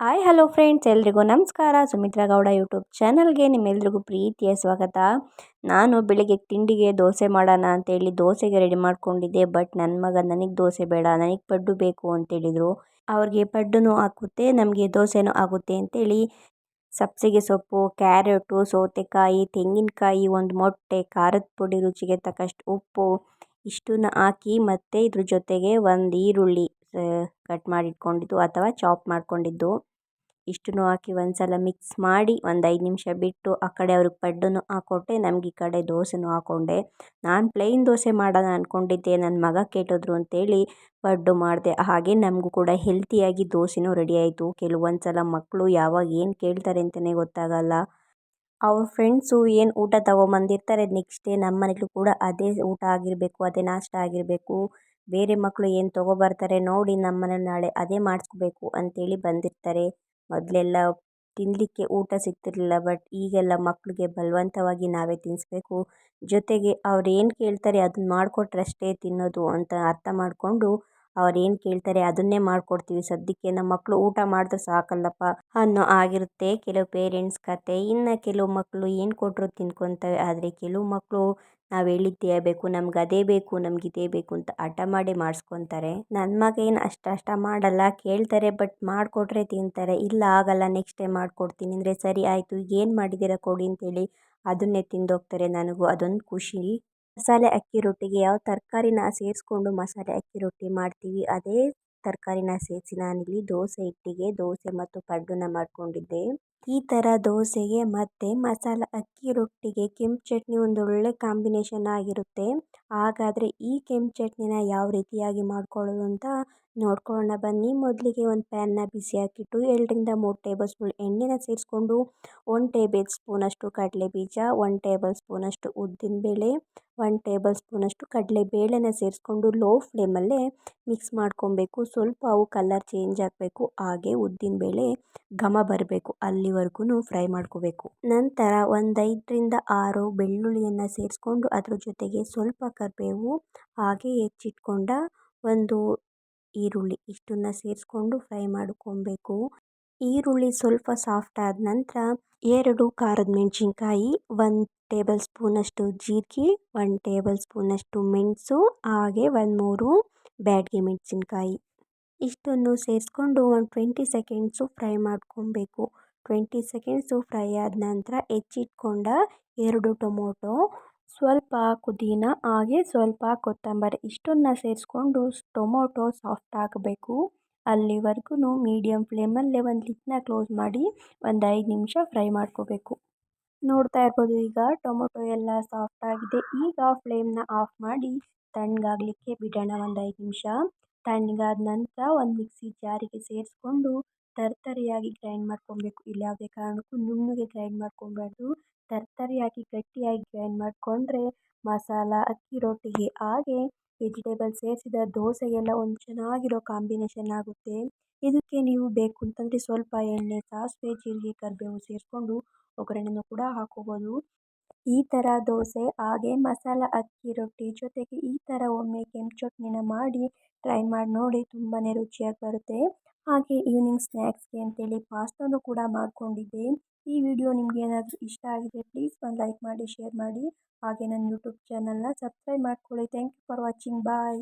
Hi hello friends ಎಲ್ರಿಗೂ ನಮಸ್ಕಾರ. Sumitra Gowda YouTube ಚಾನಲ್ಗೆ ನಿಮ್ಮೆಲ್ರಿಗೂ ಪ್ರೀತಿಯ ಸ್ವಾಗತ. ನಾನು ಬೆಳಿಗ್ಗೆ ತಿಂಡಿಗೆ ದೋಸೆ ಮಾಡೋಣ ಅಂತೇಳಿ ದೋಸೆಗೆ ರೆಡಿ ಮಾಡ್ಕೊಂಡಿದ್ದೆ ಬಟ್ ನನ್ನ ಮಗ ನನಗೆ ದೋಸೆ ಬೇಡ, ನನಗೆ ಪಡ್ಡು ಬೇಕು ಅಂತೇಳಿದರು. ಅವ್ರಿಗೆ ಪಡ್ಡು ಹಾಕುತ್ತೆ ನಮಗೆ ದೋಸೆನೂ ಆಗುತ್ತೆ ಅಂತೇಳಿ ಸಬ್ಸಿಗೆ ಸೊಪ್ಪು, ಕ್ಯಾರೆಟು, ಸೌತೆಕಾಯಿ, ತೆಂಗಿನಕಾಯಿ, ಒಂದು ಮೊಟ್ಟೆ, ಖಾರದ ಪುಡಿ, ರುಚಿಗೆ ತಕ್ಕಷ್ಟು ಉಪ್ಪು ಇಷ್ಟನ್ನು ಹಾಕಿ ಮತ್ತು ಇದ್ರ ಜೊತೆಗೆ ಒಂದು ಈರುಳ್ಳಿ ಕಟ್ ಮಾಡಿಟ್ಕೊಂಡಿದ್ದು ಅಥವಾ ಚಾಪ್ ಮಾಡ್ಕೊಂಡಿದ್ದು. ಇಷ್ಟನ್ನು ಹಾಕಿ ಒಂದ್ಸಲ ಮಿಕ್ಸ್ ಮಾಡಿ ಒಂದು ಐದು ನಿಮಿಷ ಬಿಟ್ಟು ಆ ಕಡೆ ಅವ್ರಿಗೆ ಪಡ್ಡನ್ನು ಹಾಕ್ಕೊಟ್ಟೆ ನಮ್ಗೆ ಈ ಕಡೆ ದೋಸೆನೂ ಹಾಕ್ಕೊಂಡೆ ನಾನು ಪ್ಲೈನ್ ದೋಸೆ ಮಾಡೋಣ ಅಂದ್ಕೊಂಡಿದ್ದೆ ನನ್ನ ಮಗ ಕೇಳಿದ್ರು ಅಂತೇಳಿ ಪಡ್ಡು ಮಾಡಿದೆ. ಹಾಗೆ ನಮಗೂ ಕೂಡ ಹೆಲ್ತಿಯಾಗಿ ದೋಸೆನೂ ರೆಡಿ ಆಯಿತು. ಕೆಲವೊಂದು ಸಲ ಮಕ್ಕಳು ಯಾವಾಗ ಏನು ಕೇಳ್ತಾರೆ ಅಂತಲೇ ಗೊತ್ತಾಗಲ್ಲ. ಅವ್ರ ಫ್ರೆಂಡ್ಸು ಏನು ಊಟ ತಗೊಂಬಂದಿರ್ತಾರೆ ನೆಕ್ಸ್ಟ್ ಡೇ ನಮ್ಮ ಮನೇಲೂ ಕೂಡ ಅದೇ ಊಟ ಆಗಿರಬೇಕು, ಅದೇ ನಾಷ್ಟ ಆಗಿರಬೇಕು. ಬೇರೆ ಮಕ್ಕಳು ಏನು ತೊಗೊಬರ್ತಾರೆ ನೋಡಿ ನಮ್ಮ ಮನೇಲಿ ನಾಳೆ ಅದೇ ಮಾಡಿಸ್ಕೋಬೇಕು ಅಂತೇಳಿ ಬಂದಿರ್ತಾರೆ. ಮೊದಲೆಲ್ಲ ತಿನ್ನಲಿಕ್ಕೆ ಊಟ ಸಿಗ್ತಿರಲಿಲ್ಲ, ಬಟ್ ಈಗೆಲ್ಲ ಮಕ್ಕಳಿಗೆ ಬಲವಂತವಾಗಿ ನಾವೇ ತಿನ್ನಿಸ್ಬೇಕು ಜೊತೆಗೆ ಅವ್ರು ಏನು ಕೇಳ್ತಾರೆ ಅದನ್ನ ಮಾಡಿಕೊಟ್ರಷ್ಟೇ ತಿನ್ನೋದು ಅಂತ ಅರ್ಥ ಮಾಡಿಕೊಂಡು ಅವ್ರು ಏನು ಕೇಳ್ತಾರೆ ಅದನ್ನೇ ಮಾಡಿಕೊಡ್ತೀವಿ. ಸದ್ಯಕ್ಕೆ ನಮ್ಮ ಮಕ್ಕಳು ಊಟ ಮಾಡಿದ್ರೆ ಸಾಕಲ್ಲಪ್ಪ. ಅನ್ನೋ ಆಗಿರುತ್ತೆ. ಕೆಲವು ಪೇರೆಂಟ್ಸ್ ಕತೆ. ಇನ್ನು ಕೆಲವು ಮಕ್ಕಳು ಏನು ಕೊಟ್ಟರು ತಿನ್ಕೊತವೆ. ಆದರೆ ಕೆಲವು ಮಕ್ಕಳು ನಾವು ಹೇಳಿದ್ದೇ ಬೇಕು, ನಮ್ಗೆ ಅದೇ ಬೇಕು, ನಮ್ಗೆ ಇದೇ ಬೇಕು ಅಂತ ಹಠ ಮಾಡಿ ಮಾಡಿಸ್ಕೊತಾರೆ. ನನ್ನ ಮಗ ಏನು ಅಷ್ಟು ಅಷ್ಟ ಮಾಡಲ್ಲ. ಕೇಳ್ತಾರೆ ಬಟ್ ಮಾಡಿಕೊಟ್ರೆ ತಿಂತಾರೆ. ಇಲ್ಲ, ಆಗಲ್ಲ ನೆಕ್ಸ್ಟ್ ಟೈಮ್ ಮಾಡಿಕೊಡ್ತೀನಿ ಅಂದರೆ ಸರಿ ಆಯಿತು, ಏನು ಮಾಡಿದ್ದೀರಾ ಕೊಡಿ ಅಂತೇಳಿ ಅದನ್ನೇ ತಿಂದೋಗ್ತಾರೆ ನನಗೂ. ಅದೊಂದು ಖುಷಿ. ಮಸಾಲೆ ಅಕ್ಕಿ ರೊಟ್ಟಿಗೆ ಯಾವ ತರಕಾರಿನ ಸೇರಿಸ್ಕೊಂಡು ಮಸಾಲೆ ಅಕ್ಕಿ ರೊಟ್ಟಿ ಮಾಡ್ತೀವಿ, ಅದೇ ತರಕಾರಿನ ಸೇರಿಸಿ ನಾನಿಲ್ಲಿ ದೋಸೆ ಹಿಟ್ಟಿಗೆ ದೋಸೆ ಮತ್ತು ಪಡ್ಡನ್ನ ಮಾಡಿಕೊಂಡಿದ್ದೆ. ಈ ಥರ ದೋಸೆಗೆ ಮತ್ತು ಮಸಾಲೆ, ಅಕ್ಕಿ, ರೊಟ್ಟಿಗೆ, ಕೆಂಪು ಚಟ್ನಿ ಒಂದು ಒಳ್ಳೆಯ ಕಾಂಬಿನೇಷನ್ ಆಗಿರುತ್ತೆ. ಹಾಗಾದರೆ ಈ ಕೆಂಪು ಚಟ್ನಿನ ಯಾವ ರೀತಿಯಾಗಿ ಮಾಡ್ಕೊಳ್ಳೋದು ಅಂತ ನೋಡ್ಕೊಳ್ಳೋಣ. ಬನ್ನಿ, ಮೊದಲಿಗೆ ಒಂದು ಪ್ಯಾನ್ನ ಬಿಸಿ ಹಾಕಿಟ್ಟು ಎರಡರಿಂದ ಮೂರು ಟೇಬಲ್ ಸ್ಪೂನ್ ಎಣ್ಣೆನ ಸೇರಿಸ್ಕೊಂಡು ಒನ್ ಟೇಬಲ್ ಸ್ಪೂನಷ್ಟು ಕಡಲೆ ಬೀಜ ಒನ್ ಟೇಬಲ್ ಸ್ಪೂನಷ್ಟು ಉದ್ದಿನಬೇಳೆ ಒನ್ ಟೇಬಲ್ ಸ್ಪೂನಷ್ಟು ಕಡಲೆಬೇಳೆನ ಸೇರಿಸ್ಕೊಂಡು ಲೋ ಫ್ಲೇಮಲ್ಲೇ ಮಿಕ್ಸ್ ಮಾಡ್ಕೊಬೇಕು. ಸ್ವಲ್ಪ ಅವು ಕಲರ್ ಚೇಂಜ್ ಆಗಬೇಕು, ಹಾಗೆ ಉದ್ದಿನಬೇಳೆ ಘಮ ಬರಬೇಕು. ಅಲ್ಲಿವರೆಗೂ ಫ್ರೈ ಮಾಡ್ಕೋಬೇಕು. ನಂತರ ಒಂದು ಐದರಿಂದ ಆರು ಬೆಳ್ಳುಳ್ಳಿಯನ್ನು ಸೇರಿಸ್ಕೊಂಡು ಅದ್ರ ಜೊತೆಗೆ ಸ್ವಲ್ಪ ಕರಿಬೇವು, ಹಾಗೆ ಹೆಚ್ಚಿಟ್ಕೊಂಡ ಒಂದು ಈರುಳ್ಳಿ ಇಷ್ಟನ್ನು ಸೇರಿಸ್ಕೊಂಡು ಫ್ರೈ ಮಾಡ್ಕೊಬೇಕು. ಈರುಳ್ಳಿ ಸ್ವಲ್ಪ ಸಾಫ್ಟ್ ಆದ ನಂತರ ಎರಡು ಖಾರದ ಮೆಣಸಿನ್ಕಾಯಿ, ಒಂದು ಟೇಬಲ್ ಸ್ಪೂನಷ್ಟು ಜೀರಿಗೆ, ಒಂದು ಟೇಬಲ್ ಸ್ಪೂನಷ್ಟು ಮೆಣಸು, ಹಾಗೆ ಒಂದು ಮೂರು ಬ್ಯಾಡ್ಗೆ ಮೆಣಸಿನ್ಕಾಯಿ. ಇಷ್ಟನ್ನು ಸೇರಿಸ್ಕೊಂಡು ಒಂದು ಟ್ವೆಂಟಿ ಸೆಕೆಂಡ್ಸು ಫ್ರೈ ಮಾಡ್ಕೊಬೇಕು. ಟ್ವೆಂಟಿ ಸೆಕೆಂಡ್ಸು ಫ್ರೈ ಆದ ನಂತರ ಹೆಚ್ಚಿಟ್ಕೊಂಡ ಎರಡು ಟೊಮೊಟೊ, ಸ್ವಲ್ಪ ಪುದೀನ, ಹಾಗೆ ಸ್ವಲ್ಪ ಕೊತ್ತಂಬರಿ ಇಷ್ಟನ್ನು ಸೇರಿಸ್ಕೊಂಡು ಟೊಮೊಟೊ ಸಾಫ್ಟ್ ಆಗಬೇಕು ಅಲ್ಲಿವರೆಗೂ ಮೀಡಿಯಮ್ ಫ್ಲೇಮಲ್ಲೇ ಒಂದು ಲಿಡ್ನ ಕ್ಲೋಸ್ ಮಾಡಿ ಒಂದು ಐದು ನಿಮಿಷ ಫ್ರೈ ಮಾಡ್ಕೋಬೇಕು. ನೋಡ್ತಾ ಇರ್ಬೋದು ಈಗ ಟೊಮೊಟೊ ಎಲ್ಲ ಸಾಫ್ಟ್ ಆಗಿದೆ. ಈಗ ಫ್ಲೇಮ್ನ ಆಫ್ ಮಾಡಿ ತಣ್ಣಗಾಗಲಿಕ್ಕೆ ಬಿಡೋಣ ಒಂದು ಐದು ನಿಮಿಷ. ತಣ್ಣಗಾದ ನಂತರ ಒಂದು ಮಿಕ್ಸಿ ಜಾರಿಗೆ ಸೇರಿಸ್ಕೊಂಡು ತರ್ತರಿಯಾಗಿ ಗ್ರೈಂಡ್ ಮಾಡ್ಕೊಬೇಕು. ಇಲ್ಲಿ ಯಾವುದೇ ಕಾರಣಕ್ಕೂ ನುಣ್ಣಗೆ ಗ್ರೈಂಡ್ ಮಾಡ್ಕೊಬಾರ್ದು. ತರ್ತರಿಯಾಗಿ, ಗಟ್ಟಿಯಾಗಿ ಗ್ರೈಂಡ್ ಮಾಡಿಕೊಂಡ್ರೆ ಮಸಾಲ, ಅಕ್ಕಿ, ರೊಟ್ಟಿಗೆ, ಹಾಗೆ ವೆಜಿಟೇಬಲ್ ಸೇರಿಸಿದ ದೋಸೆಗೆಲ್ಲ ಒಂದು ಚೆನ್ನಾಗಿರೋ ಕಾಂಬಿನೇಷನ್ ಆಗುತ್ತೆ. ಇದಕ್ಕೆ ನೀವು ಬೇಕು ಅಂತಂದರೆ ಸ್ವಲ್ಪ ಎಣ್ಣೆ, ಸಾಸಿವೆ, ಜೀರಿಗೆ, ಕರಿಬೇವು ಸೇರಿಸ್ಕೊಂಡು ಒಗ್ಗರಣೆನೂ ಕೂಡ ಹಾಕ್ಕೋಬೋದು ಈ ಥರ ದೋಸೆ, ಹಾಗೆ ಮಸಾಲ, ಅಕ್ಕಿ, ರೊಟ್ಟಿ ಜೊತೆಗೆ ಈ ಥರ ಒಮ್ಮೆ ಕೆಂಪು ಚಟ್ನಿನ ಮಾಡಿ ಟ್ರೈ ಮಾಡಿ ನೋಡಿ ತುಂಬಾ ರುಚಿಯಾಗಿ ಬರುತ್ತೆ. ಹಾಗೆ ಈವ್ನಿಂಗ್ ಸ್ನ್ಯಾಕ್ಸ್ಗೆ ಅಂತೇಳಿ ಪಾಸ್ತಾನು ಕೂಡ ಮಾಡಿಕೊಂಡಿದ್ದೆ. ಈ ವಿಡಿಯೋ ನಿಮ್ಗೆ ಏನಾದರೂ ಇಷ್ಟ ಆಗಿದೆ ಪ್ಲೀಸ್ ಒಂದು ಲೈಕ್ ಮಾಡಿ ಶೇರ್ ಮಾಡಿ. ಹಾಗೆ ನನ್ನ ಯೂಟ್ಯೂಬ್ ಚಾನಲ್ನ ಸಬ್ಸ್ಕ್ರೈಬ್ ಮಾಡ್ಕೊಳ್ಳಿ. Thank you for watching bye